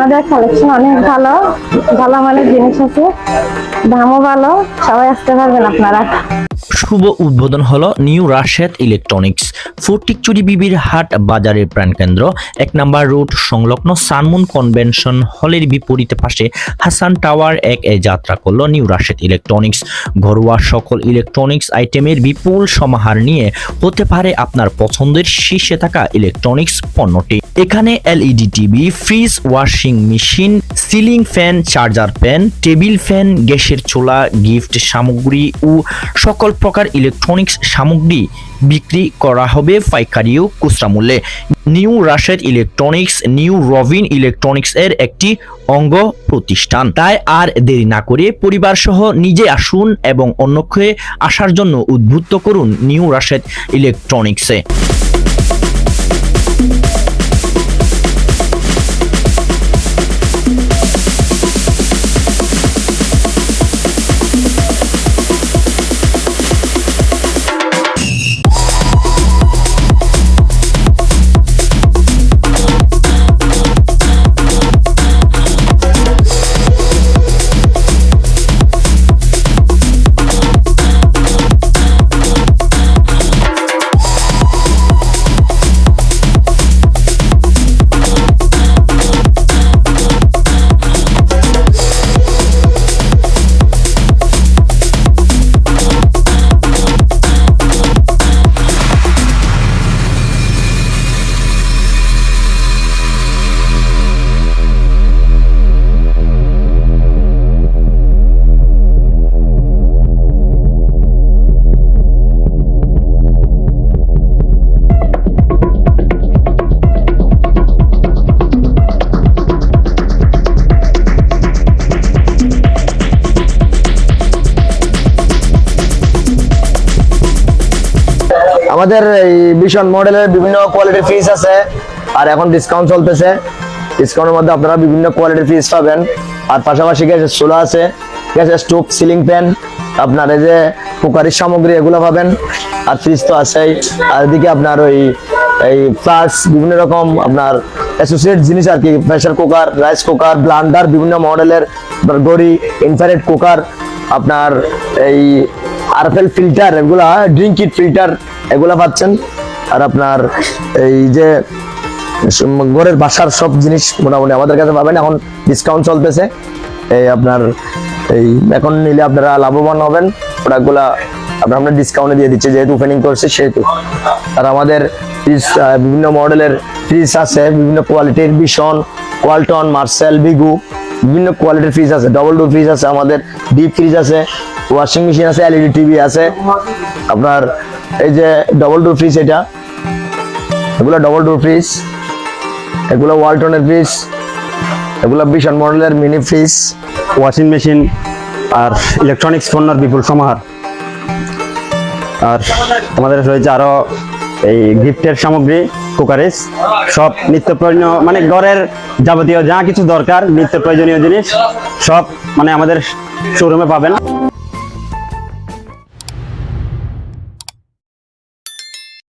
আমাদের কালেকশন অনেক ভালো। ভালো মানের জিনিস আছে। দামও ভালো। সবাই আসতে পারবেন আপনারা। শুভ উদ্বোধন হলো নিউ রাশেদ ইলেকট্রনিক্স। ফটিকচুরি বিবির হাট বাজারের প্রাণকেন্দ্র। এক নাম্বার রোড সংলগ্ন সানমুন কনভেনশন হলের বিপরীতে পাশে হাসান টাওয়ার এক এ যাত্রা করল নিউ রাশেদ ইলেকট্রনিক্স। ঘরোয়া সকল ইলেকট্রনিক্স আইটেমের বিপুল সমাহার নিয়ে হতে পারে আপনার পছন্দের শীর্ষে থাকা ইলেকট্রনিক্স পণ্যটি। এখানে LED TV, fridge washing machine, ceiling fan, charger fan table fan, গ্যাসের চোলা, গিফট সামগ্রী ও সকল প্রকার ইলেকট্রনিক্স সামগ্রী বিক্রি করা হবে পাইকারি ও খুচরা মূল্যে। New Rashed electronics, new Robin electronics এর একটি অঙ্গ প্রতিষ্ঠান। তাই আর দেরি না করে পরিবার সহ নিজে আসুন এবং অন্যকে আসার জন্য উদ্বুদ্ধ করুন নিউ রাশেদ ইলেকট্রনিক্সে। আমাদের এই ভীষণ মডেলের বিভিন্ন কোয়ালিটির ফ্রিজ আছে, আর এখন ডিসকাউন্ট চলতেছে। ডিসকাউন্টের মধ্যে আপনারা বিভিন্ন কোয়ালিটির ফ্রিজ পাবেন। আর পাশাপাশি গ্যাসের চুলা আছে গ্যাসের স্টোভ সিলিং ফ্যান আপনার এই যে কুকারির সামগ্রী এগুলো পাবেন। আর ফ্রিজ তো আছেই। আর এদিকে আপনার ওই, এই ফ্লাস বিভিন্ন রকম আপনার অ্যাসোসিয়েট জিনিস আর কি pressure cooker rice cooker blender বিভিন্ন মডেলের গড়ি ইনফ্রারেড কুকার আপনার এই আরএফএল ফিল্টার, এগুলা, ড্রিঙ্ক কিট ফিল্টার, এগুলা পাচ্ছেন। আর আপনার এই যে ঘরের বাসার সব জিনিস মোটামুটি আমাদের কাছে পাবেন। এখন ডিসকাউন্ট চলতেছে। এই আপনার, এই এখন নিলে আপনারা লাভবান হবেন। প্রোডাক্টগুলা আপনার, আমরা ডিসকাউন্টে দিয়ে দিচ্ছি। যেহেতু ওপেনিং করছে, সেহেতু। আর আমাদের ফ্রিজ বিভিন্ন মডেলের ফ্রিজ আছে। বিভিন্ন কোয়ালিটির ভীষণ কোয়ালটন মার্সেল বিগু বিভিন্ন কোয়ালিটির ফ্রিজ আছে ডবল ডোর ফ্রিজ আছে আমাদের ডিপ ফ্রিজ আছে ওয়াশিং মেশিন আছে এলইডি টিভি আছে। আপনার এই যে ডবল ডোর ফ্রিজ এটা, এগুলো ডবল ডোর ফ্রিজ এগুলো ওয়ালটনের ফ্রিজ এগুলো ভীষণ মডেলের মিনি ফ্রিজ ওয়াশিং মেশিন আর ইলেকট্রনিক্স পণ্যের বিপুল সমাহার। আর আমাদের রয়েছে আরও এই গিফটের সামগ্রী। কুকারিস, সব নিত্য প্রয়োজনীয় মানে ঘরের যাবতীয় যা কিছু দরকার নিত্য প্রয়োজনীয় জিনিস, সব মানে আমাদের শোরুমে পাবেন।